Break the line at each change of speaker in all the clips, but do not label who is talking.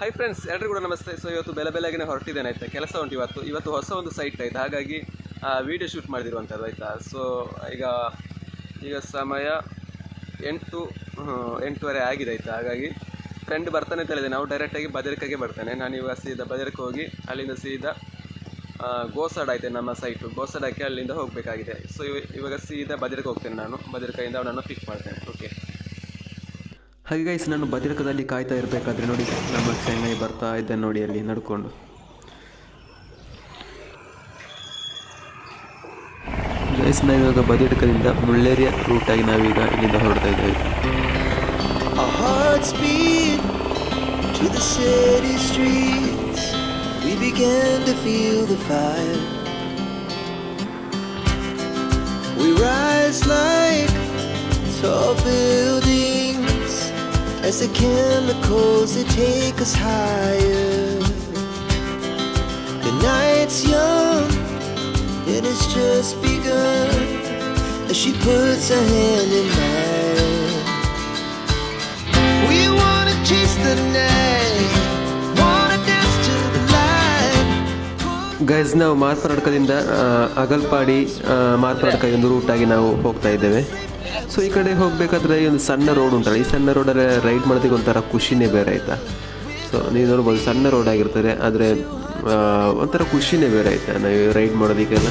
Hi friends ಎಲ್ರಿಗೂ ಕೂಡ ನಮಸ್ತೆ. ಸೊ ಇವತ್ತು ಬೆಲೆ ಬೆಲೆಗೇನೆ ಹೊರಟಿದ್ದೇನೆ ಆಯ್ತಾ? ಕೆಲಸ ಉಂಟು ಇವತ್ತು. ಇವತ್ತು ಹೊಸ ಒಂದು ಸೈಟ್ ಆಯ್ತು? ಹಾಗಾಗಿ ವಿಡಿಯೋ ಶೂಟ್ ಮಾಡಿದಿರುವಂಥದ್ದು ಆಯಿತಾ? ಸೊ ಈಗ ಈಗ ಸಮಯ ಎಂಟು ಎಂಟೂವರೆ ಆಗಿದೆ ಆಯಿತಾ? ಹಾಗಾಗಿ ಫ್ರೆಂಡ್ ಬರ್ತಾನೆ ಅಂತ ಹೇಳಿದೆ. ನಾವು ಡೈರೆಕ್ಟಾಗಿ ಬದರಿಕಾಗೆ ಬರ್ತೇನೆ. ನಾನು ಇವಾಗ ಸೀದಾ ಬದರಿಕೆ ಹೋಗಿ ಅಲ್ಲಿಂದ ಸೀದಾ ಗೋಸಾಡ ಗೋಸಾಡ್ ಆಯ್ತು ನಮ್ಮ ಸೈಟು ಗೋಸಾಡಕ್ಕೆ ಅಲ್ಲಿಂದ ಹೋಗಬೇಕಾಗಿದೆ. ಸೊ ಇವಾಗ ಸೀದಾ ಬದರಿಕೆ ಹೋಗ್ತೇನೆ ನಾನು. ಬದರಿಕಾಯಿಂದ ಅವನನ್ನು ಪಿಕ್ ಮಾಡ್ತೇನೆ. ಓಕೆ ಹಾಗೆ ಗೈಸ್ ನಾನು ಬದಿರಕದಲ್ಲಿ ಕಾಯ್ತಾ ಇರಬೇಕಾದ್ರೆ ನೋಡಿ, ನಮ್ಮ ಚೆನ್ನೈ ಬರ್ತಾ ಇದ್ದೆ ನೋಡಿ ಅಲ್ಲಿ, ನಡ್ಕೊಂಡು ಗೈಸ್ ನಾವಿವಾಗ ಬದಿರಕದಿಂದ ಮುಳ್ಳೇರಿಯ ರೂಟಾಗಿ ನಾವೀಗ ಇಲ್ಲಿಂದ ಹೊರಡ್ತಾ ಇದ್ದೇವೆ
to the city streets. We began to feel the fire. We rise like tall buildings as the chemicals they take us higher. The night's young it it's just begun as she puts her hand in mine. We wanna chase the night.
Guys ನಾವು ಮಾರ್ಪರಡ್ಕದಿಂದ ಅಗಲ್ಪಾಡಿ ಮಾರ್ಪರಡ್ಕ ಒಂದು ರೂಟಾಗಿ ನಾವು ಹೋಗ್ತಾ ಇದ್ದೇವೆ so ಈ ಕಡೆ ಹೋಗಬೇಕಾದ್ರೆ ಈ ಒಂದು ಸಣ್ಣ ರೋಡ್ ಉಂಟಲ್ಲ, ಈ ಸಣ್ಣ ರೋಡಲ್ಲಿ ರೈಡ್ ಮಾಡೋದಕ್ಕೆ ಒಂಥರ ಖುಷಿನೇ ಬೇರೆ ಆಯಿತಾ? ಸೊ ನೀವು ನೋಡ್ಬೋದು ಸಣ್ಣ ರೋಡ್ ಆಗಿರ್ತದೆ, ಆದರೆ ಒಂಥರ ಖುಷಿನೇ ಬೇರೆ ಆಯಿತಾ, ನಾವು ರೈಡ್ ಮಾಡೋದಕ್ಕೆಲ್ಲ?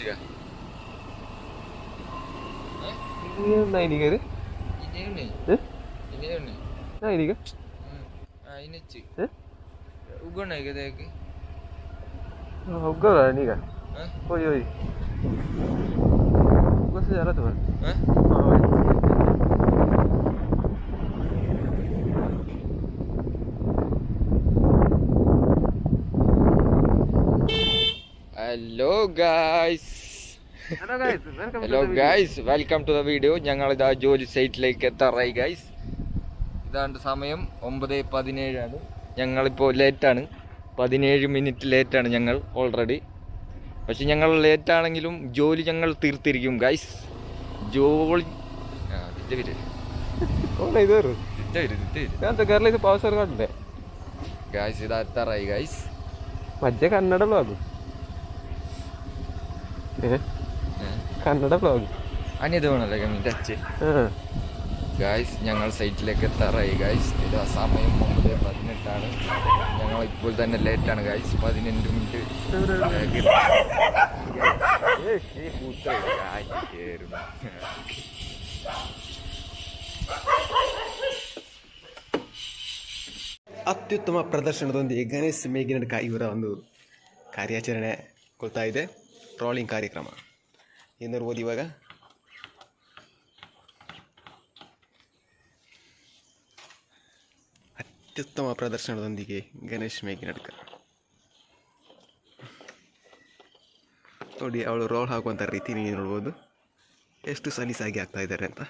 ටික.
නයි
නිකර නයි නික
අයිනච්චි උගොන්න
එකදයකි
ඔක්ගර නික ඔය ඔයි. උගස
ජරතුවර Hello guys. Hello guys welcome to the video ഞങ്ങൾ ഇതാ ജോലി സൈറ്റിലേക്ക് എത്താറായി ഗൈസ് ഇതാണ്ട് സമയം. ഒമ്പത് പതിനേഴാണ് ഞങ്ങളിപ്പോൾ ലേറ്റാണ് പതിനേഴ് മിനിറ്റ് ലേറ്റാണ് ഞങ്ങൾ ഓൾറെഡി പക്ഷെ ഞങ്ങൾ ലേറ്റാണെങ്കിലും ജോലി ഞങ്ങൾ തീർത്തിരിക്കും ഗൈസ് ജോലി ായി
ഇത് മജ്ജ കന്നഡല്ലോ അത് ഏഹ് കന്നഡ ಬ್ಲಾಗ್
അന്യത് വേണമല്ലോ കമ്മി ടച്ച് ഗായ്സ് ഞങ്ങൾ സൈറ്റിലേക്ക് എത്താറായി ഗായ്സ് ഇതാ സമയം ഒമ്പത് പതിനെട്ടാണ് ഞങ്ങൾ ഇപ്പോൾ തന്നെ ലേറ്റാണ് ഗായ്സ് പതിനെട്ട് മിനിറ്റ്
ಅತ್ಯುತ್ತಮ ಪ್ರದರ್ಶನದೊಂದಿಗೆ ಗಣೇಶ್ ಮೇಘಿನಡ್ಕ ಇವರ ಒಂದು ಕಾರ್ಯಾಚರಣೆ ಕೊಡ್ತಾ ಇದೆ ಟ್ರಾಲಿಂಗ್ ಕಾರ್ಯಕ್ರಮ ಏನು ನೋಡ್ಬೋದು ಇವಾಗ? ಅತ್ಯುತ್ತಮ ಪ್ರದರ್ಶನದೊಂದಿಗೆ ಗಣೇಶ್ ಮೇಘಿನಡ್ಕ ನೋಡಿ, ಅವಳು ರೋಲ್ ಹಾಕುವಂಥ ರೀತಿ ನೀವು ನೋಡ್ಬೋದು. ಎಷ್ಟು ಸಲೀಸಾಗಿ ಆಗ್ತಾ ಇದ್ದಾರೆ ಅಂತ.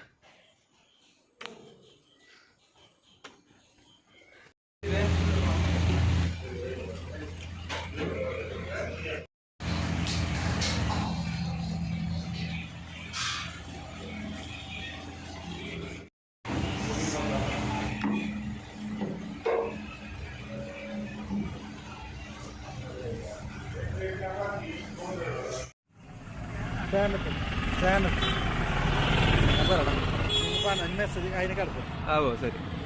¿Qué es eso?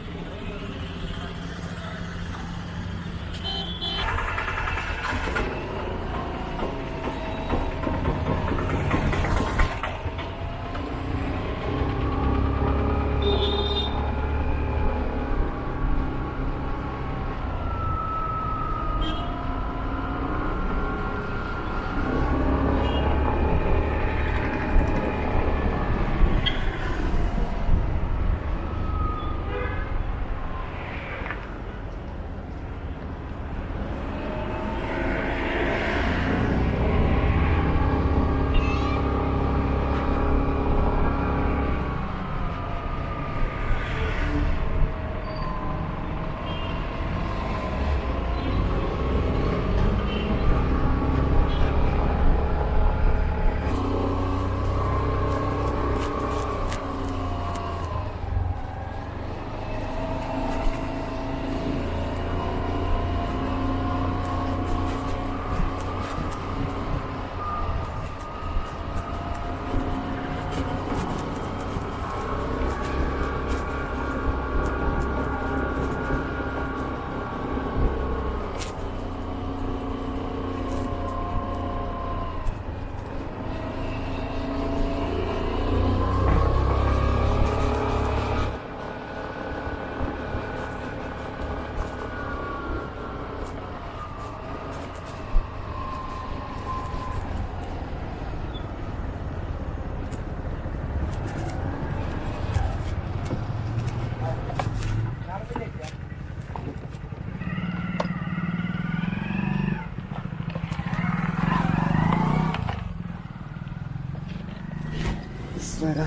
കാണിച്ചു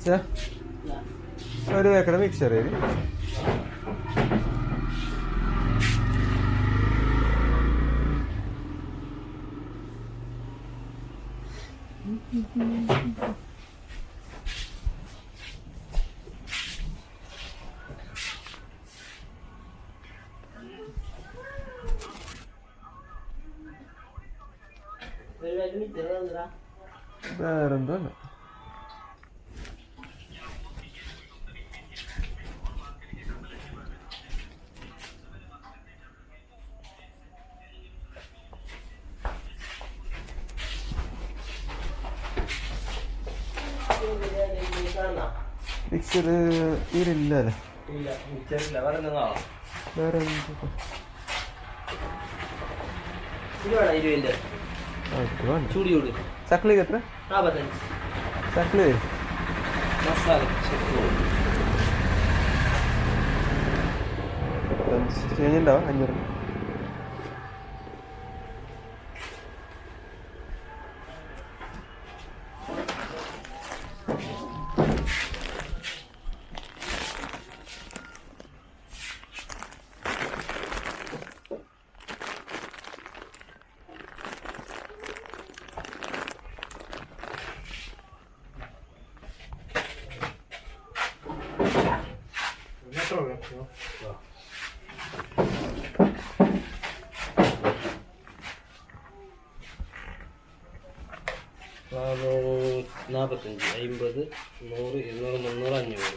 തരാം ഒരു ഏക്കട മിക്സർ ഇത് Mm-hmm. മിക്സർ ഇതിലില്ല വേറെ എന്ത്? ആ, ഇത് വേണ്ട. ചക്ലി എത്ര ചക്ലി ചേഞ്ച് ഉണ്ടാവും അഞ്ഞൂറ്
நாற்பத்தஞ்சி ஐம்பது நூறு இருநூறு முந்நூறு அஞ்சூறு